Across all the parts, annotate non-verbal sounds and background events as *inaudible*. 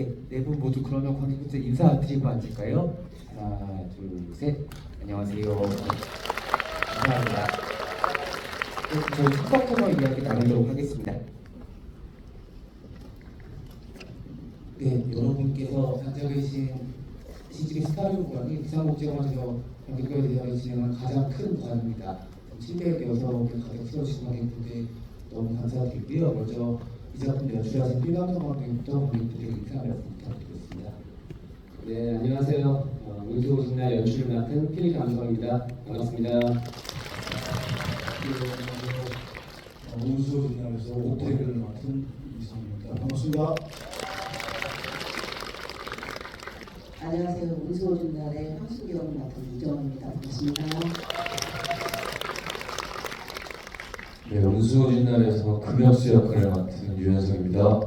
네, 네분 모두 그러면 관객분들 인사드리고 앉을까요? 하나, 둘, 셋. 안녕하세요. 감사합니다. 네, 저희 첫번 코너 이야기 나누도록 하겠습니다. 네, 여러분께서 앉아 계신 CGV 스타리움 관이 비상복지영화제에서 관객과에 대하여 진행한 가장 큰 관입니다. 706개 가격 채워주신 관객분들 너무 감사드리고요. 먼저 이 작품 연출하신 필감성 감독님부터 부탁드리겠습니다. 네, 안녕하세요. 어, 운수오신날 연출을 맡은 필리 감성입니다. 반갑습니다. 어, 운수 진영에서 오태를 맡은 이성입니다. 반갑습니다. 안녕하세요. 운수오준 날의 황수경을 맡은 이정입니다. 반갑습니다. 네, 운수호진 날에서 금역수 역할을 맡은 유현석입니다.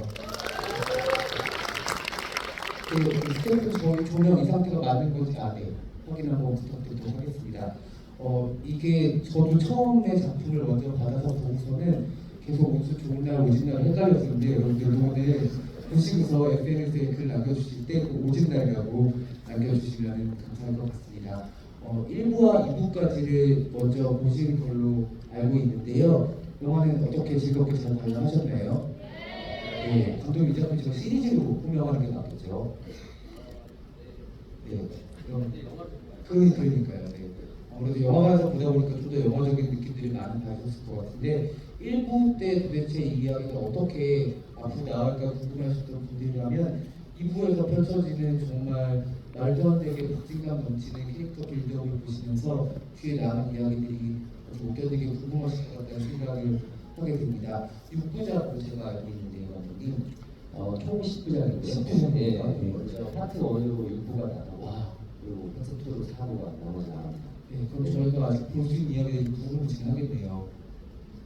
그 스태프 조- 조명 이 상태가 맞는 건지 아네 확인 한번 부탁드리도록 하겠습니다. 어 이게 저도 처음에 작품을 먼저 받아서 보고서는 계속 운수 좋은 날 오진 날 헷갈렸었는데 여러분들 오늘 보시고서 SNS에 글 남겨주실 때그 오진 날이라고 남겨주시면 감사할 것 같습니다. 어 1부와 2부까지를 먼저 보시는 걸로 알고 있는데요. 영화는 어떻게 즐겁게 잘 관람하셨나요? 네, 감독님 이 작품 지금 시리즈로 꾸며가는 게 낫겠죠. 네, 그럼 그 그러니까요. 네. 아무래도 영화관에서 보다 보니까 좀 더 영화적인 느낌들이 많이 받으셨을 것 같은데 1부 때 도대체 이 이야기가 어떻게 앞으로 나올까 궁금하셨던 분들이라면 2부에서 펼쳐지는 정말 말도 안 되게 박진감 넘치는 캐릭터 빌드업을 보시면서 뒤에 나오는 이야기들이 좀 웃겨되게 궁금하실 것 같다는 생각을 하게 됩니다. 6부작으로 제가 알고 있는데요, 감독님. 어, 총 10부작인데요. 10부작. 네, 네. 먼저 파트 1으로 6부가 나가고 그리고 파트 2로 4부가 나머지 나갑니다. 네, 그럼 저희가 아직 볼 수 있는 이야기를 부분을 진행하겠네요.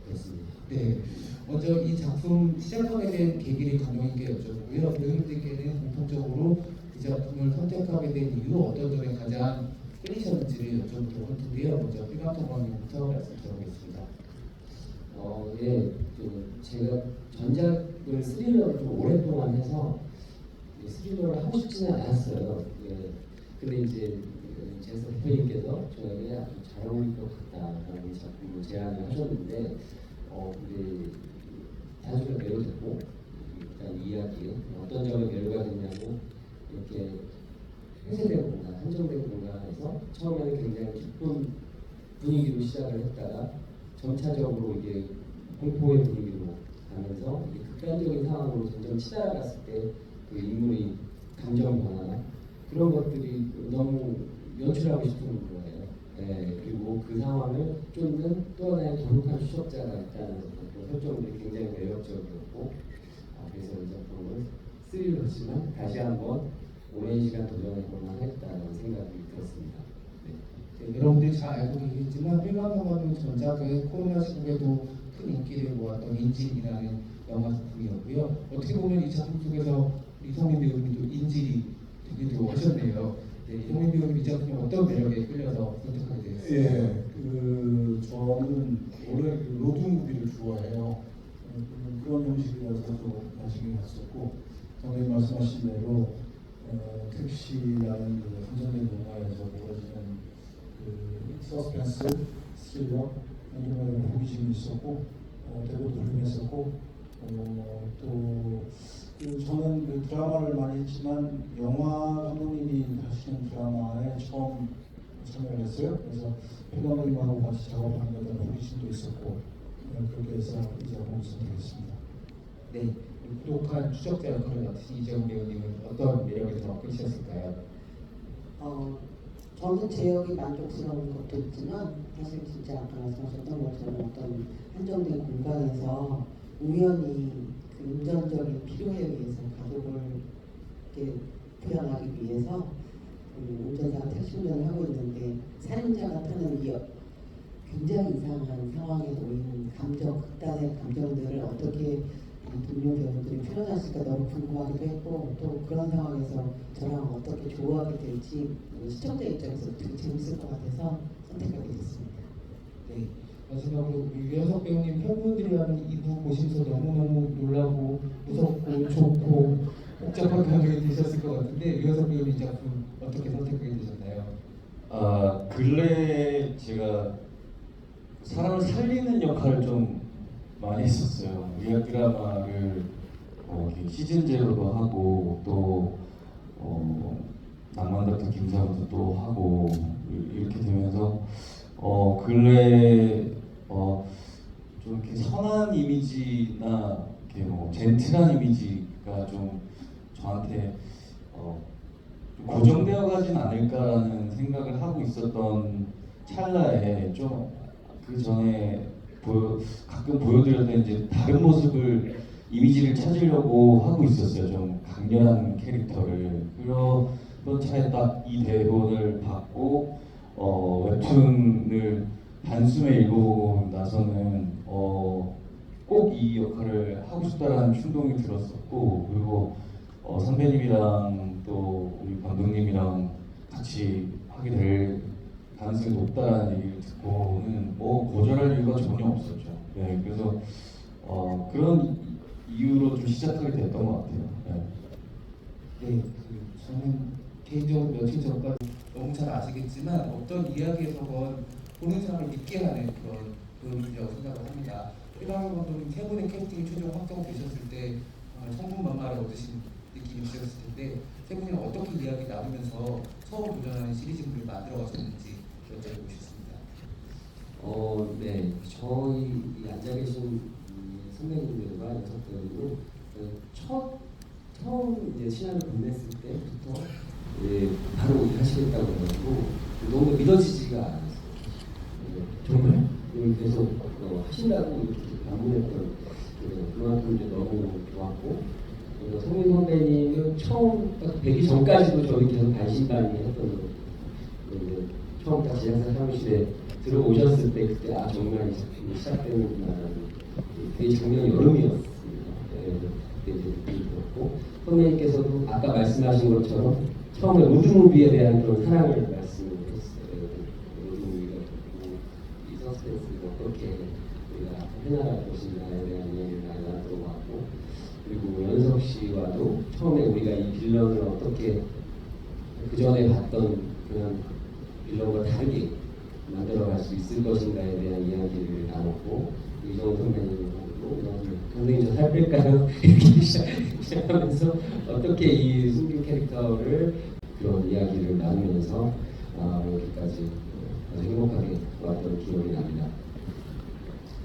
그렇습니다. 네, 먼저 이 작품 시작하게 된 계기를 감독님께 여쭤보고요. 배우님들께는 공통적으로 이 작품을 선택하게 된 이유 어떤 점에 가장 끌리셨는지를 여쭤보도록 할 텐데요. 먼저 필감통 감독님부터 말씀 드리겠습니다. 어, 예, 그 제가 전작을 스릴러를 좀 오랫동안 해서 이 스릴러를 하고 싶지는 않았어요. 예, 근데 이제 그 제서 대표님께서 저에게 아주 잘 어울릴 것 같다라는 작품을 제안을 하셨는데, 어, 우리 단순히 매로 듣고 일단 이야기 어떤 점에 매료가 됐냐고 이렇게 회세된 공간, 한정된 공간에서 처음에는 굉장히 기쁜 분위기로 시작을 했다가 점차적으로 이게 공포의 분위기로 가면서 이게 극단적인 상황으로 점점 치달아갔을 때 그 인물의 감정 변화 그런 것들이 너무 연출하고 싶은 거예요. 예, 그리고 그 상황을 쫓는 또 하나의 도둑한 추적자가 있다는 그 설정들이 굉장히 매력적이었고 아, 그래서 이 작품을 스릴러지만 다시 한번 오랜 시간 도전해볼 만했다는 생각이 들었습니다. 네. 네, 여러분들이 잘 알고 계시겠지만 필감통감독 전작은 코로나 시국에도 큰 인기를 모았던 인질이라는 영화 작품이었고요. 어떻게 보면 이 작품 속에서 이성민 배우님도 인질이 되기도 하셨네요. 네, 이성민 배우님 이 작품에 어떤 매력에 끌려서 선택하게 되셨어요? 예, 그 저는 원래 그 로드 무비를 좋아해요. 어, 그런 형식이라서 또 관심이 갔었고 선생님 말씀하신 대로 어, 택시라는 그 한정된 영화에서 벌어지는 그 서스펜스, 스릴러 이런 거에 호기심이 있었고 어, 대부분 훌륭했었고 어, 또 그 저는 그 드라마를 많이 했지만 영화 감독님이 하시는 드라마에 처음 참여를 했어요. 그래서 필감독님하고 같이 작업하는 데 대한 호기심도 있었고 어, 그렇게 해서 이 작품을 선택했습니다. 네, 똑똑한 추적자 역할을 맡으신 이재훈 배우님은 어떤 매력에 더 끌리셨을까요? 어, 저는 제 역이 만족스러운 것도 있지만 사실 진짜 아까 말씀하셨던 것처럼 어떤 한정된 공간에서 우연히 그 운전적인 필요에 의해서 가족을 이렇게 부양하기 위해서 그 운전사가 택시 운전을 하고 있는데 살인자가 타는 이 여- 굉장히 이상한 상황에 놓인 감정, 극단의 감정들을 어떻게 이 동료 배우들이 표현하실까 너무 궁금하기도 했고 또 그런 상황에서 저랑 어떻게 조화하게 될지 시청자 입장에서 되게 재밌을 것 같아서 선택하게 됐습니다. 네, 마지막으로 우리 유현석 배우님 팬분들이라면 이부 보시면서 너무너무 놀라고 무섭고 좋고 복잡한 감정이 드셨을 것 같은데 유현석 배우님 이 작품 어떻게 선택하게 되셨나요? 아 근래 제가 사람을 살리는 역할을 좀 많이 했었어요. 의학 드라마를 어, 이렇게 시즌 제로도 하고 또 어, 낭만닥터 김사부도 또 하고 이- 이렇게 되면서 어 근래 어좀 이렇게 선한 이미지나 이렇게 뭐 젠틀한 이미지가 좀 저한테 어, 좀 고정되어 가진 않을까라는 생각을 하고 있었던 찰나에 좀 그 전에 보여, 가끔 보여드렸던 이제 다른 모습을 이미지를 찾으려고 하고 있었어요. 좀 강렬한 캐릭터를 그러던 차에 딱 이 대본을 받고 어, 웹툰을 단숨에 읽고 나서는 어, 꼭 이 역할을 하고 싶다라는 충동이 들었었고 그리고 어, 선배님이랑 또 우리 감독님이랑 같이 하게 될 가능성이 높다라는 얘기를 듣고는 뭐 거절할 이유가 전혀 없었죠. 네, 그래서 어, 그런 이유로 좀 시작하게 됐던 것 같아요. 네. 네, 그 저는 개인적으로 며칠 전까지 너무 잘 아시겠지만 어떤 이야기에서건 보는 사람을 믿게 하는 그런 배우이라고 생각을 합니다. 일반 감독님 세 분의 캐스팅이 최종 확정되셨을 때 정말 천군만마를 얻으신 느낌이 드셨을 텐데 세 분이랑 어떻게 이야기 나누면서 처음 도전하는 시리즈물을 만들어 가셨는지 여쭤보고 싶습니다. 어, 네. 저희 이 앉아 계신 이 선배님들과 여섯 배우는 그첫 처음 이제 신화를 건넸을 때부터 예, 바로 하시겠다고 해가지고 너무 믿어지지가 않았어요. 예, 정말요? 음, 계속 어, 하신다고 이렇게 방문했던 그, 그만큼 이제 너무 좋았고 그래서 성민 선배님은 처음 딱 뵈기 전까지도 저희 계속 반신반의했던 그 이제 처음 딱 제작사 사무실에 들어오셨을 때 그때 아 정말 이 작품이 시작되는구나라는 그게 작년 여름이었습니다. 네, 그때 이제 느낌이 들었고 선배님께서도 아까 말씀하신 것처럼 처음에 우드무비에 대한 그런 사랑을 말씀을 했어요. 우드무비가 이 서스펜스를 어떻게 우리가 해나갈 것인가에 대한 이야기를 많이 나누고 왔고 그리고 연석 씨와도 처음에 우리가 이 빌런을 어떻게 그 전에 봤던 빌런과 다르게 만들어갈 수 있을 것인가에 대한 이야기를 나눴고 이정 선배님하고 선생님 저살 뺄까요? *laughs* 이렇게 시작- 시작하면서 어떻게 이 숨긴 캐릭터를 그런 이야기를 나누면서 아, 여기까지 아주 행복하게 왔던 기억이 납니다.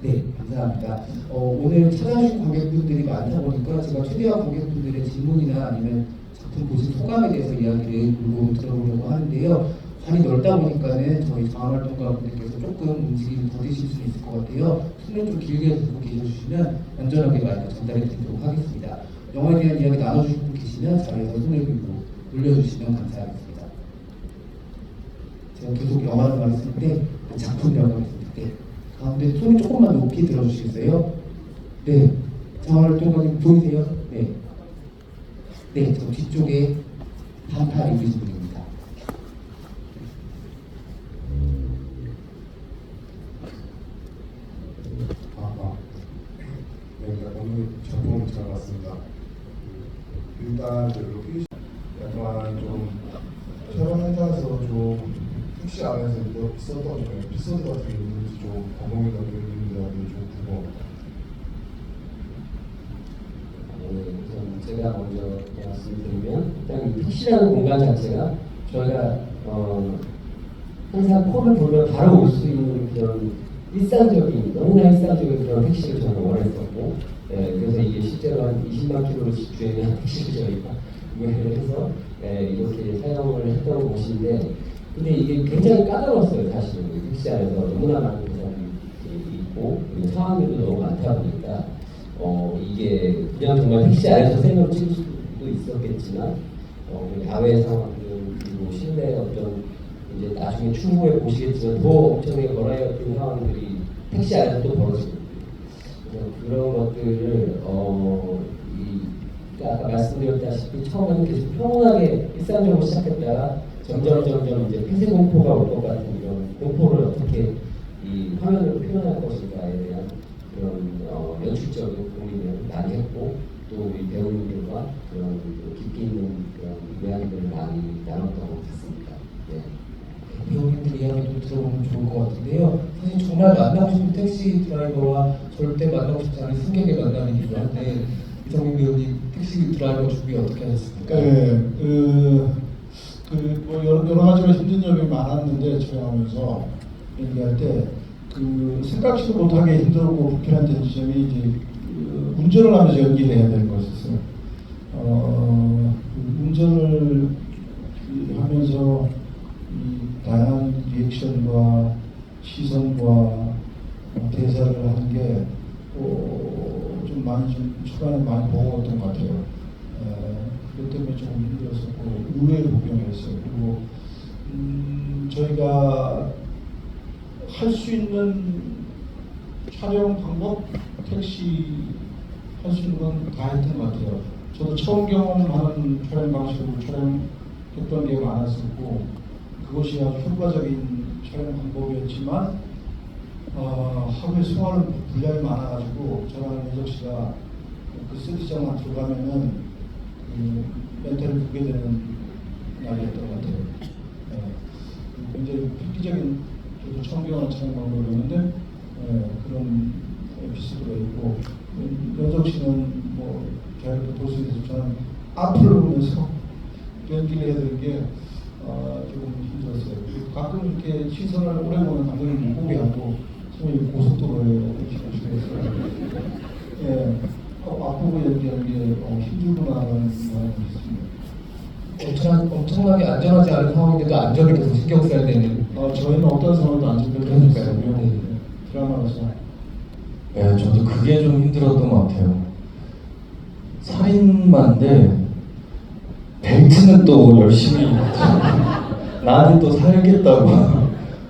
네, 감사합니다. 어, 오늘 찾아주신 관객분들이 많다 보니까 제가 최대한 관객분들의 질문이나 아니면 작품 보신 소감에 대해서 이야기를 들어보려고 하는데요. 관이 넓다 보니까는 저희 자원활동가 분들께서 조금 움직임이 더디실 수 있을 것 같아요. 손을 좀 길게 들고 계셔주시면 안전하게 마이크 전달해 드리도록 하겠습니다. 영화에 대한 이야기 나눠주실 분 계시면 자리에서 손을 들고 올려주시면 감사하겠습니다. 제가 계속 영화를 말했을 때 작품이라고 했을 때 가운데 손을 조금만 높이 들어주시겠어요? 네. 자활동가님 보이세요? 네. 네, 저 뒤쪽에 반팔 입으신 분입니다. 아, 아. 네, 그러니까 오늘 작품 잘 봤습니다. 그, 일단 그 약간 좀 촬영 현장에서 좀 택시 안에서 뭐 있었던 좀 에피소드 같은 게 있는지 좀 감동이나 좀 있는지 좀 궁금합니다. 네, 제가 먼저 말씀드리면 일단 이 택시라는 공간 자체가 저희가 어, 항상 컵을 보면 바로 올 수 있는 그런 일상적인 너무나 일상적인 그런 택시를 저는 원했었고 예, 그래서 이게 실제로 한 20만 킬로를 주행한 택시를 저희가 구매를 해서 예, 이렇게 사용을 했던 곳인데 근데 이게 굉장히 까다로웠어요 사실은. 이 택시 안에서 너무나 많은 사람이 있고 상황들도 너무 많다 보니까 어 이게 그냥 정말 택시 안에서 생으로 찍을 수도 있었겠지만 어, 그 야외 상황들 그리고 실내 어떤 이제 나중에 추후에 보시겠지만 더 엄청나게 버라이어티 상황들이 택시 안에서 또 벌어지고 그래서 그런 것들을 어, 이 그러니까 아까 말씀드렸다시피 처음에는 계속 평온하게 일상적으로 시작했다가 점점 점점 이제 폐쇄 공포가 올 것 같은 이런 공포를 어떻게 이 화면으로 표현할 것인가에 대한 그런 어, 연출적인 고민을 많이 했고 또 우리 배우님들과 그런 또 깊이 있는 그런 이야기들을 많이 나눴던 것 같습니다. 네. 배우님들 이야기도 들어보면 좋을 것 같은데요. 사실 정말 만나고 싶은 택시 드라이버와 절대 만나고 싶지 않은 승객을 만나는 일을 한데 이성민 배우님 택시 드라이버 준비 어떻게 하셨습니까? 네, 그, 그, 뭐 여러, 여러 가지로 힘든 점이 많았는데, 촬영하면서 얘기할 때, 그, 생각지도 못하게 힘들고 불편한 지점이 이제, 그 운전을 하면서 연기를 해야 되는 거였어요. 어, 그 운전을 이- 하면서 이 다양한 리액션과 시선과 어, 대사를 하는 게, 어, 좀 초반에 많이 버거웠던 것 같아요. 에, 그것 때문에 조금 힘들었었고 의외로 복용했어요. 그리고 음, 저희가 할 수 있는 촬영 방법, 택시 할 수 있는 건 다 했던 것 같아요. 저도 처음 경험하는 촬영 방식으로 촬영했던 게 많았었고 그것이 아주 효과적인 촬영 방법이었지만 어, 하루에 소화를 분량이 많아가지고 저랑 예적 씨가 그 쓰디장만 들어가면은 그 멘탈을 붓게 되는 날이었던 것 같아요. 예. 굉장히 획기적인 저도 처음 촬영 방법이었는데 예, 그런 에피소드가 있고 연정 씨는 뭐 저희도 볼수 있어서 저는 앞을 보면서 연기를 해야 되는 게 어, 조금 힘들었어요. 가끔 이렇게 시선을 오래 보면 감독님 못 보게 하고 소위 고속도로에 이렇게 예, 어, 앞보고 연기하는 게 어, 힘들구나라는 생각이 있습니다. 엄청, 엄청나게 안전하지 않은 상황인데도 안전을 계속 신경 써야 되는 어, 저희는 어떤 상황도 안 그러니까요. 있어요. 네. 드라마라서. 네, 저도 그게 좀 힘들었던 것 같아요. 살인마인데 벨트는 또 열심히 *laughs* 나는 또 살겠다고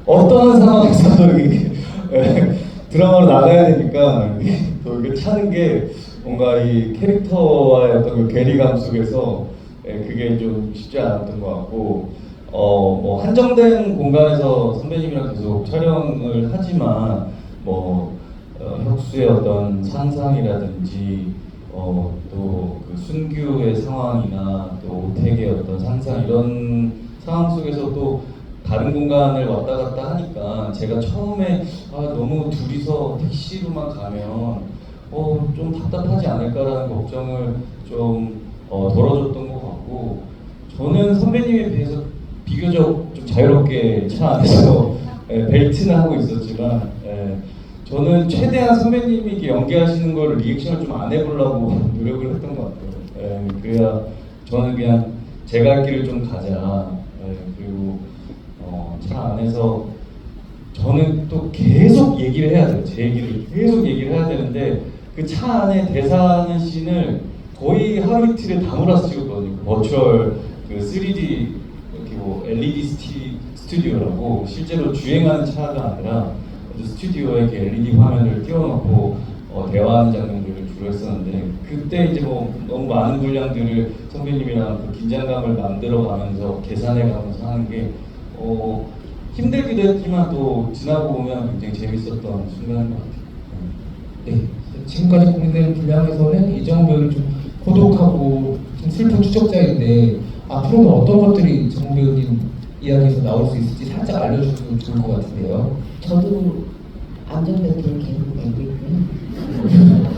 어떠한 상황에서도 이게 예, 드라마로 나가야 되니까 또 이게 차는 게 뭔가 이 캐릭터와의 어떤 그 괴리감 속에서 예, 그게 좀 쉽지 않았던 것 같고 어 뭐 한정된 공간에서 선배님이랑 계속 촬영을 하지만 뭐 어, 혁수의 어떤 상상이라든지 어, 또그 순규의 상황이나 또 오택의 어떤 상상 이런 상황 속에서 또 다른 공간을 왔다 갔다 하니까 제가 처음에 아, 너무 둘이서 택시로만 가면 어, 좀 답답하지 않을까라는 걱정을 좀 어, 덜어줬던 것 같고 저는 선배님에 비해서 비교적 좀 자유롭게 차 안에서 *laughs* 예, 벨트는 하고 있었지만 예, 저는 최대한 선배님이 연기하시는 걸 리액션을 좀 안 해보려고 *laughs* 노력을 했던 것 같아요. 예, 그래야 저는 그냥 제갈 길을 좀 가자. 예, 그리고 어, 차 안에서 저는 또 계속 얘기를 해야 돼요. 제 얘기를 계속 얘기를 해야 되는데 그 차 안에 대사하는 씬을 거의 하루 이틀에 다 몰아서 찍었거든요. 그 버추얼 그 3D 이렇게 뭐 LED 스티, 스튜디오라고 실제로 주행하는 차가 아니라 스튜디오에 이렇게 LED 화면을 띄워놓고 어, 대화하는 장면들을 주로 했었는데 그때 이제 뭐 너무 많은 분량들을 선배님이랑 그 긴장감을 만들어가면서 계산해가면서 하는 게 어, 힘들기도 했지만 또 지나고 보면 굉장히 재밌었던 순간인 것 같아요. 네, 지금까지 공개된 분량에서는 배우는 좀 고독하고 좀 슬픈 추적자인데 앞으로는 어떤 것들이 정우 배우님 이야기에서 나올 수 있을지 살짝 알려주시면 좋을 것 같은데요. 저도 안전벨트를 계속 매고 있고요.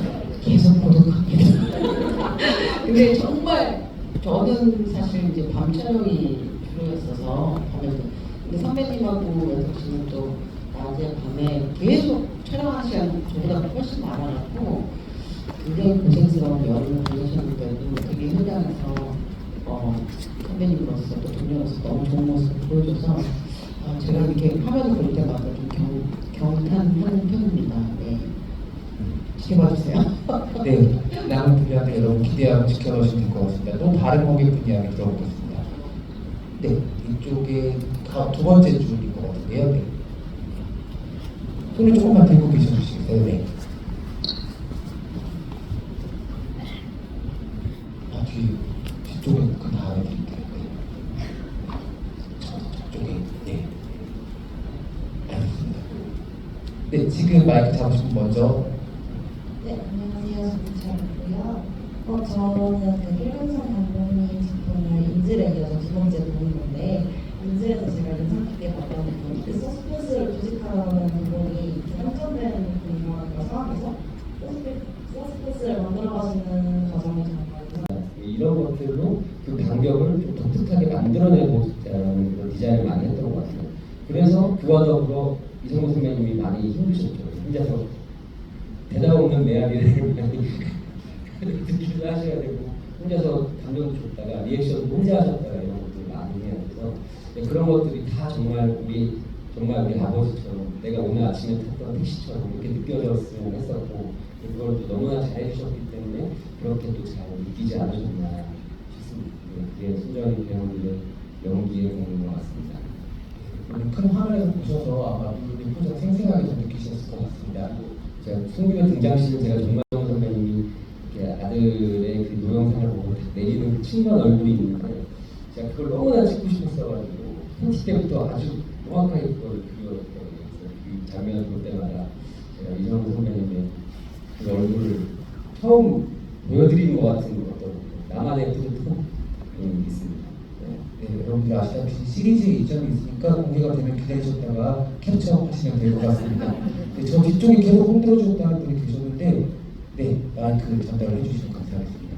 계속 고독합니다. 근데 정말 저는 사실 이제 밤 촬영이 주로였어서 밤에도 근데 선배님하고 연석 씨는 또 낮에 밤에 계속 저보다 훨씬 많아갖고 굉장히 고생스러운 여름을 보내셨는데도 되게 현장에서 어, 선배님으로서 또 동료로서 너무 좋은 모습을 보여줘서 어, 제가 이렇게 화면을 볼 때마다 좀 경, 경탄하는 편입니다. 네. 지켜봐주세요. 네, 남은 분량들 여러분 기대하고 지켜보시면 될 것 같습니다. 또 다른 고객분 이야기 들어보겠습니다. 네, 이쪽에 다- 두 번째 줄인 것 같은데요. 네. 손을 조금만 들고 계셔주시겠 어요? 네. 아, 뒤, 뒤쪽에 그 다음에. 네 부분이 선전된 부분이라고 생각해서 서스펜- 서스펜스를 만들어가시는 과정이 정말 이런 것들로 그 간격을 좀 독특하게 만들어내고 싶다는 그런 디자인을 많이 했던 것 같아요. 그래서 그와 더불어 이성우 선배님이 많이 힘드셨죠. 혼자서 대답 없는 메아리를 듣기도 하셔야 되고 혼자서 감정도 줬다가 리액션도 혼자 하셨다가 이런 것들을 네, 그런 것들이 다 정말 우리 정말 우리 아버지처럼 내가 오늘 아침에 탔던 택시처럼 이렇게 느껴졌으면 했었고 그걸 또 너무나 잘해주셨기 때문에 그렇게 또 잘 느끼지 않으셨나 싶습니다. 네, 그게 순전히 배우들의 연기의 공인 것 같습니다. 큰 화면에서 보셔서 아마 이분이 표정 생생하게 좀 느끼셨을 것 같습니다. 제가 송규호 등장시를 제가 정말 선배님이 이렇게 아들의 그 노영상을 보고 딱 내리는 그 친근한 얼굴이 있는데 제가 그걸 너무나 찍고 싶었어가지고 팬티 때부터 아주 정확하게 그걸. 그래서 그 장면을 볼 때마다 제가 이정우 선배님의 그 얼굴을 처음 보여드리는 것 같은 어떤 나만의 뿌듯함이 있습니다. 네. 네, 여러분들 아시다시피 시리즈에 이점이 있으니까 공개가 되면 기다리셨다가 캡처하시면 될 것 같습니다. 네, 저 뒤쪽에 계속 흔들어 주셨다는 분이 계셨는데 네, 마이크 전달을 해주시면 감사하겠습니다.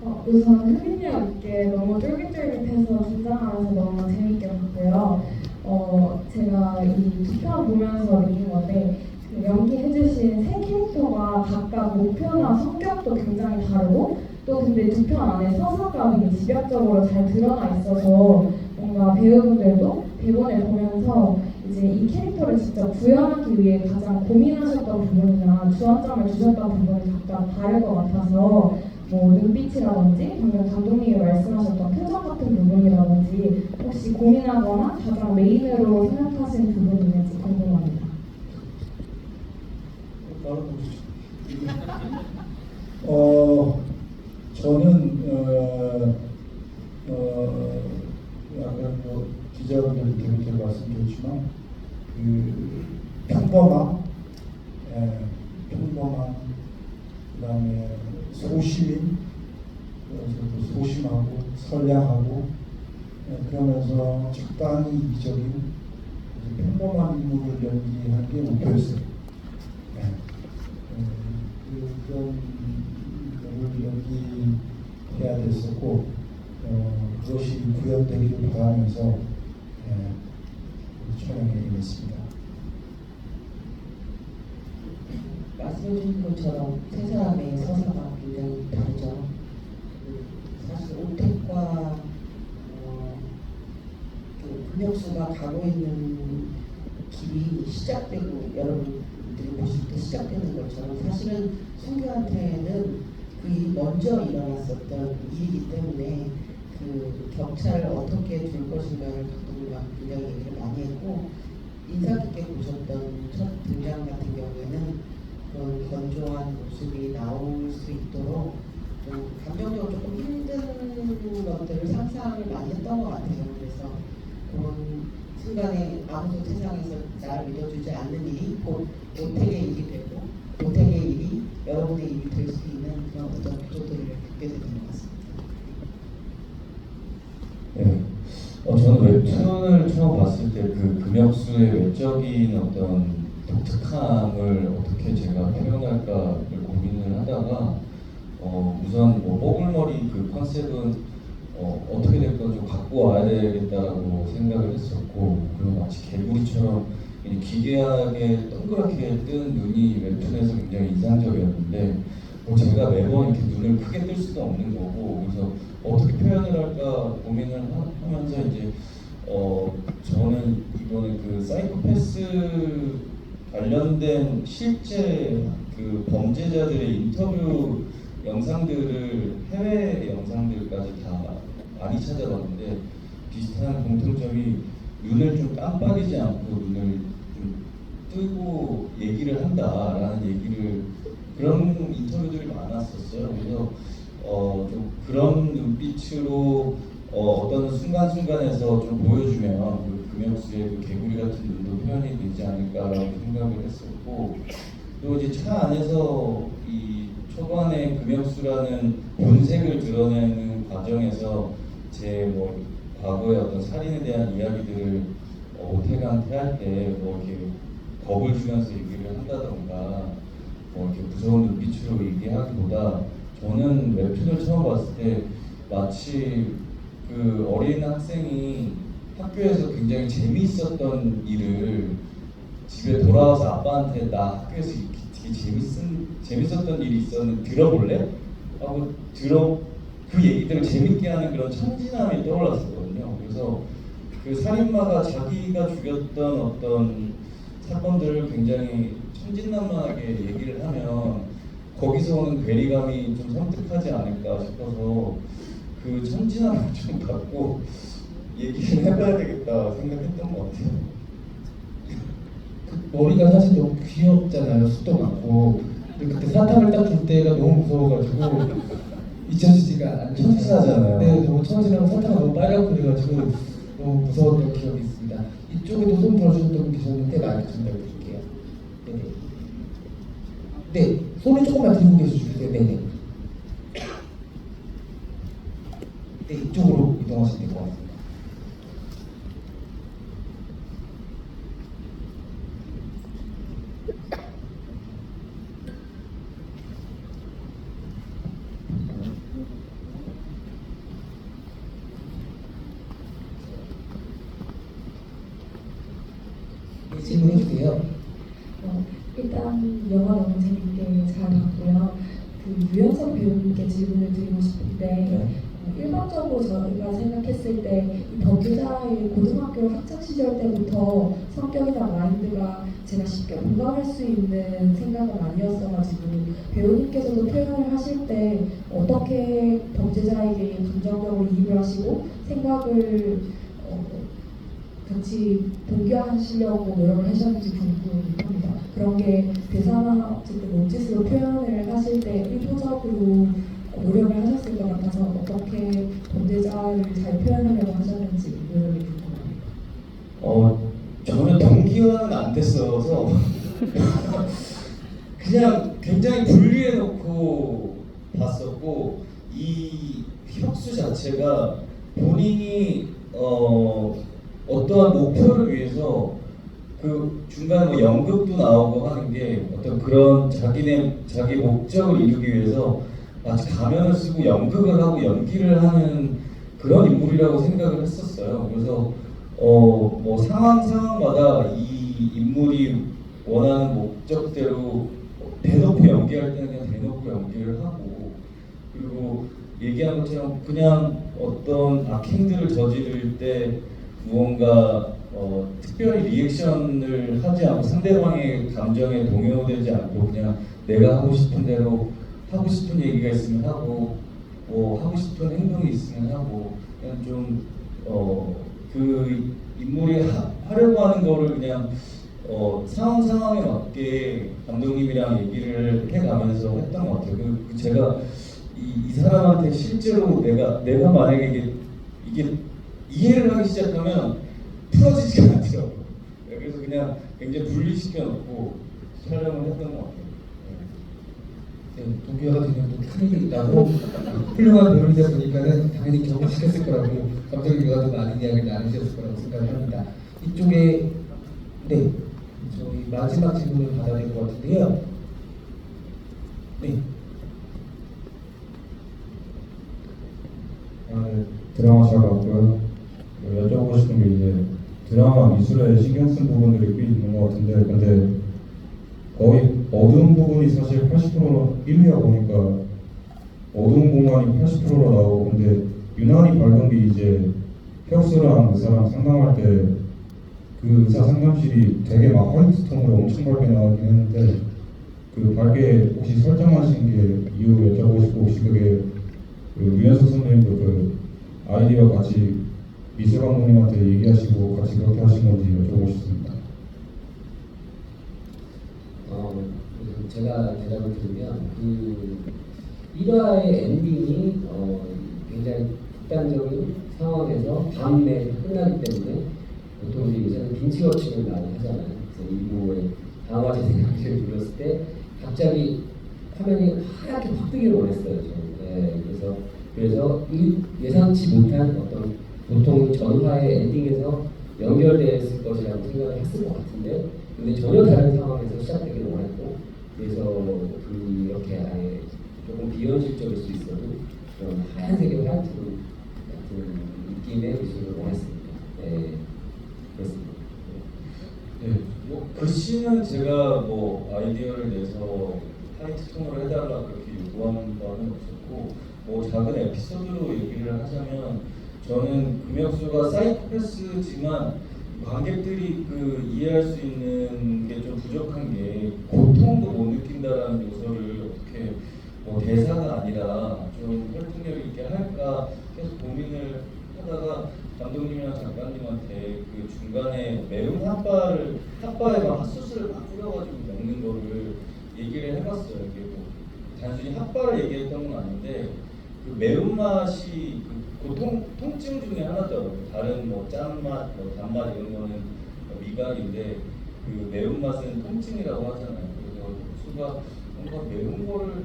어, 우선 흡입력 있게 너무 쫄깃쫄깃해서 긴장하면서 너무 재밌게 봤고요. 어, 제가 이 투표 보면서 느낀 건데 그 연기해주신 세 캐릭터가 각각 목표나 성격도 굉장히 다르고 또 근데 두 편 안에 되게 집약적으로 잘 드러나 있어서 뭔가 배우분들도 대본을 보면서 이제 이 캐릭터를 직접 구현하기 위해 가장 고민하셨던 부분이나 주안점을 주셨던 부분이 각각 다를 것 같아서 뭐 눈빛이라든지 방금 감독님이 말씀하셨던 표정 같은 부분이라든지 혹시 고민하거나 가장 메인으로 생각하신 부분이 있는지 궁금합니다. 어, 저는 어, 어, 아까 뭐 기자분들께 이렇게 말씀드렸지만 그 평범함, 예, 평범함, 그다음에 그래서 또 소심하고 선량하고 예, 그러면서 적당히 이기적인 평범한 인물을 연기하는 게 목표였어요. 예. 음, 그- 그런 거를 연기해야 됐었고 어, 그것이 구현되기를 바라면서 예, 촬영에 임했습니다. 말씀해주신 것처럼 세 사람의 서사가 굉장히 다르죠. 그 사실 오택과 어, 그 금혁수가 가고 있는 길이 시작되고 여러분들이 보실 때 시작되는 것처럼 사실은 송교한테는 그 먼저 일어났었던 일이기 때문에 그 격차를 어떻게 줄 것인가를 감독님과 굉장히 얘기를 많이 했고 인상 깊게 보셨던 첫 등장 같은 경우에는 그런 건조한 모습이 나올 수 있도록 좀 감정적으로 조금 힘든 것들을 상상을 많이 했던 것 같아요. 그래서 그런 순간에 아무도 세상에서 나를 믿어주지 않는 일이 곧 오택의 일이 되고 오택의 일이 여러분의 일이 될 수 있는 그런 어떤 구조들을 겪게 되는 것 같습니다. 네. 어, 저는 웹툰을 처음 봤을 때 그 금역수의 외적인 어떤 독특함을 어떻게 제가 표현할까를 고민을 하다가 어, 우선 뭐 뽀글머리 그 컨셉은 어, 어떻게 될까 좀 갖고 와야 되겠다라고 생각을 했었고 그리고 마치 개구리처럼 이 기괴하게 동그랗게 뜬 눈이 웹툰에서 굉장히 인상적이었는데 뭐 제가 매번 이렇게 눈을 크게 뜰 수도 없는 거고 그래서 어떻게 표현을 할까 고민을 하- 하면서 이제 어 저는 이번에 그 사이코패스 관련된 실제 그 범죄자들의 인터뷰 영상들을 해외 영상들까지 다 많이 찾아봤는데 비슷한 공통점이 눈을 좀 깜빡이지 않고 눈을 좀 뜨고 얘기를 한다라는 얘기를 그런 인터뷰들이 많았었어요. 그래서 어, 좀 그런 눈빛으로 어, 어떤 순간순간에서 좀 보여주면 그 금역수의 그 개구리 같은 눈도 표현이 되지 않을까라고 생각을 했었고 또 이제 차 안에서 이 초반에 금역수라는 본색을 드러내는 과정에서 제 뭐 과거의 어떤 살인에 대한 이야기들을 어, 오태가한테 할때뭐 이렇게 겁을 주면서 얘기를 한다던가 뭐 이렇게 무서운 눈빛으로 얘기하기보다 저는 웹툰을 처음 봤을 때 마치 그 어린 학생이 학교에서 굉장히 재미있었던 일을 집에 돌아와서 아빠한테 나 학교에서 되게 재밌은 재밌었던 일이 있었는데 들어볼래? 하고 들어 그 얘기들을 재밌게 하는 그런 천진함이 떠올랐었거든요. 그래서 그 살인마가 자기가 죽였던 어떤 사건들을 굉장히 천진난만하게 얘기를 하면 거기서 오는 괴리감이 좀 섬뜩하지 않을까 싶어서 그 천진함을 좀 갖고 얘기를 해봐야 되겠다 생각했던 것 같아요. 그 머리가 사실 너무 귀엽잖아요. 숱도 많고. 근데 그때 사탕을 딱 줄 때가 너무 무서워가지고 잊혀지지가 않는 천진하잖아요. 네, 너무 천진하고 사탕이 너무 빨갛고 그래가지고 너무 무서웠던 기억이 있습니다. 이쪽에도 손 들어주셨던 분 계셨는데 마이크 좀 드릴게요. 네네. 네, 손을 조금만 들고 계셔주세요. 네네. 네, 이쪽으로 이동하시면 될 것 같습니다. 네, 질문해 주세요. 어, 일단 영화 너무 재밌게 잘 봤고요. 그 유연석 배우님께 질문을 드리고 싶은데 네. 어, 일반적으로 저희가 생각했을 때이 범죄자의 고등학교 학창 시절 때부터 성격이나 마인드가 제가 쉽게 공감할 수 있는 생각은 아니었어가지고 배우님께서도 표현을 하실 때 어떻게 범죄자에게 감정적으로 이입을 하시고 생각을 어, 같이 동기화하시려고 노력을 하셨는지 궁금합니다. 그런 게 대사나 어쨌든 몸짓으로 표현을 하실 때 의도적으로 노력을 하셨을 것 같아서 어떻게 범죄자를 잘 표현하려고 하셨는지 궁금합니다. 어 전혀 동기화는 안 됐어서 *laughs* 그냥 굉장히 분리해 놓고 봤었고 이 혁수 자체가 본인이 어 어떠한 목표를 위해서 그 중간에 뭐 연극도 나오고 하는 게 어떤 그런 자기네 자기 목적을 이루기 위해서 마치 가면을 쓰고 연극을 하고 연기를 하는 그런 인물이라고 생각을 했었어요. 그래서 어 뭐 상황 상황마다 이 인물이 원하는 목적대로 대놓고 연기할 때는 그냥 대놓고 연기를 하고 그리고 얘기한 것처럼 그냥 어떤 악행들을 저지를 때 무언가 어, 특별히 리액션을 하지 않고 상대방의 감정에 동요되지 않고 그냥 내가 하고 싶은 대로 하고 싶은 얘기가 있으면 하고 뭐 하고 싶은 행동이 있으면 하고 그냥 좀어그 인물이 하, 하려고 하는 거를 그냥 어, 상황 상황에 맞게 감독님이랑 얘기를 해가면서 했던 것 같아요. 그, 그 제가 이, 이 사람한테 실제로 내가 내가 만약에 이게, 이게 이해를 하기 시작하면 풀어지지가 않더라고요. 그래서 그냥 굉장히 분리시켜 놓고 촬영을 했던 것 같아요. 네, 동기화가 되면 또 큰일이 나고 훌륭한 배우이다 보니까는 당연히 경험시켰을 거라고 감정이가 더 많은 이야기를 나누셨을 거라고 생각을 합니다. 이쪽에 네 저희 마지막 질문을 받아야 될 것 같은데요. 네. 드라마 잘 봤고요. 뭐 여쭤보고 싶은 게 이제 드라마 미술에 신경 쓴 부분들이 꽤 있는 것 같은데 근데 거의 어두운 부분이 사실 80%로 1위야 보니까 어두운 공간이 80%로 나오고 근데 유난히 밝은 게 이제 혁수랑 의사랑 상담할 때 그 의사 상담실이 되게 막 화이트 톤으로 엄청 밝게 나오긴 했는데 그 밝게 혹시 설정하신 게 이유 여쭤보고 싶고 혹시 그게 그 유현석 선생님도 그 아이디어 같이 미술 감독님한테 얘기하시고 같이 그렇게 하신 건지 여쭤보고 싶습니다. 어, 그 제가 대답을 드리면 그 1화의 엔딩이 어, 굉장히 극단적인 상황에서 다음에 끝나기 때문에 보통 이제 예전에 빈치워칭을 많이 하잖아요. 그래서 이부에 강화 재생장치를 눌렀을 때 갑자기 화면이 하얗게 확 뜨기를 원했어요. 저는. 네, 그래서 그래서 이 예상치 못한 어떤 보통 전화의 엔딩에서 연결됐을 것이라고 생각을 했을 것 같은데 근데 전혀 다른 상황에서 시작되기를 원했고 그래서 그 이렇게 아예 조금 비현실적일 수 있어도 그런 하얀색의 화이트 같은 느낌의 의식을 원했습니다. 네, 그렇습니다. 네, 뭐 글씨는 제가 뭐 아이디어를 내서 화이트 톤으로 해달라 그렇게 요구한 바는 없었고 뭐 작은 에피소드로 얘기를 하자면 저는 금혁수가 사이코패스지만 관객들이 그 이해할 수 있는 게 좀 부족한 게 고통도 못 느낀다라는 요소를 어떻게 뭐 대사가 아니라 좀 설득력 있게 할까 계속 고민을 하다가 감독님이랑 작가님한테 그 중간에 매운 핫바를 핫바에 막 핫소스를 막 뿌려가지고 먹는 거를 얘기를 해봤어요. 이게 뭐 단순히 핫바를 얘기했던 건 아닌데 그 매운맛이 그 고통 통증 중에 하나더라고요. 다른 뭐 짠맛, 뭐 단맛 이런 거는 미각인데 그 매운맛은 통증이라고 하잖아요. 그래서 수가 뭔가 매운 거를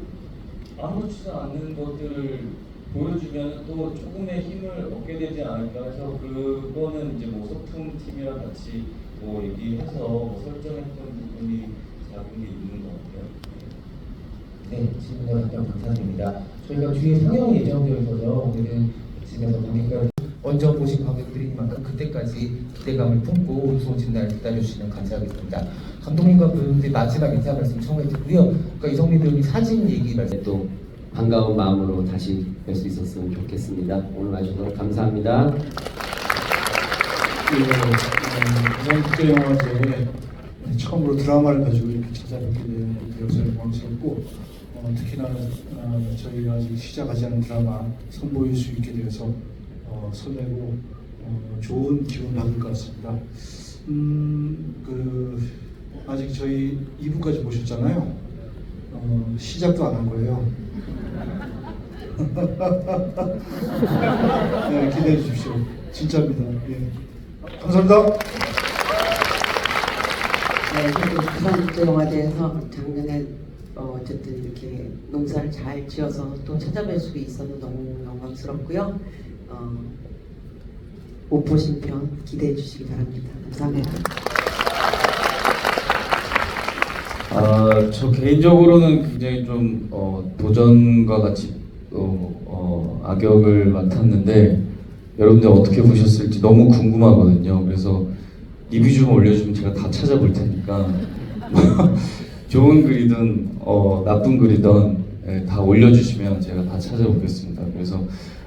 아무렇지도 않는 것들을 보여주면 또 조금의 힘을 얻게 되지 않을까 해서 그거는 이제 뭐 소품 팀이랑 같이 뭐 얘기해서 뭐 설정했던 부분이 작은 게 있는 것 같아요. 네, 질문에 답변 감사드립니다. 저희가 뒤에 상영이 예정되어 있어서 오늘은 집에서 관객과 먼저 보신 관객들이니만큼 그때까지 기대감을 품고 좋은 진단을 기다려주시면 감사하겠습니다. 감독님과 배우님들 마지막 인사 말씀 청해 드리고요. 그러니까 이성민 배우님 사진 얘기 말씀 또 반가운 마음으로 다시 뵐 수 있었으면 좋겠습니다. 오늘 와주셔서 감사합니다. 부산국제영화제에 처음으로 드라마를 가지고 이렇게 찾아뵙게 된 여서 영광스럽고 어, 특히나 어, 저희가 시작하지 않은 드라마 선보일 수 있게 되어서 어, 설레고 어, 좋은 기운 받을 것 같습니다. 음, 그 아직 저희 2부까지 보셨잖아요. 어, 시작도 안 한 거예요. *laughs* 네, 기대해 주십시오. 진짜입니다. 예. 감사합니다. 네, 그리고 부산국제영화제에서 작년에 어, 어쨌든 이렇게 농사를 잘 지어서 또 찾아뵐 수 있어서 너무 영광스럽고요. 어, 못 보신 편 기대해 주시기 바랍니다. 감사합니다. 아, 저 개인적으로는 굉장히 좀 어, 도전과 같이 어, 어, 악역을 맡았는데 여러분들 어떻게 보셨을지 너무 궁금하거든요. 그래서 리뷰 좀 올려주면 제가 다 찾아볼 테니까 *laughs* 좋은 글이든 어, 나쁜 글이든 예, 다 올려주시면 제가 다 찾아보겠습니다. 그래서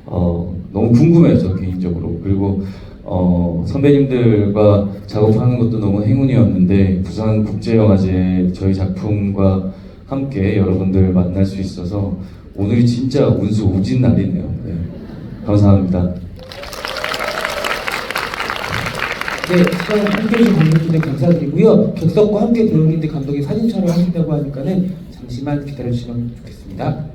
어, 너무 궁금해요, 저 개인적으로. 그리고 어, 선배님들과 작업하는 것도 너무 행운이었는데 부산 국제영화제 저희 작품과 함께 여러분들 만날 수 있어서 오늘이 진짜 운수 우진 날이네요. 네. 감사합니다. 네, 수강 함께 해주신 관객분들 감사드리고요. 객석과 함께 배우님들 감독이 사진 촬영하신다고 하니까는 잠시만 기다려주시면 좋겠습니다.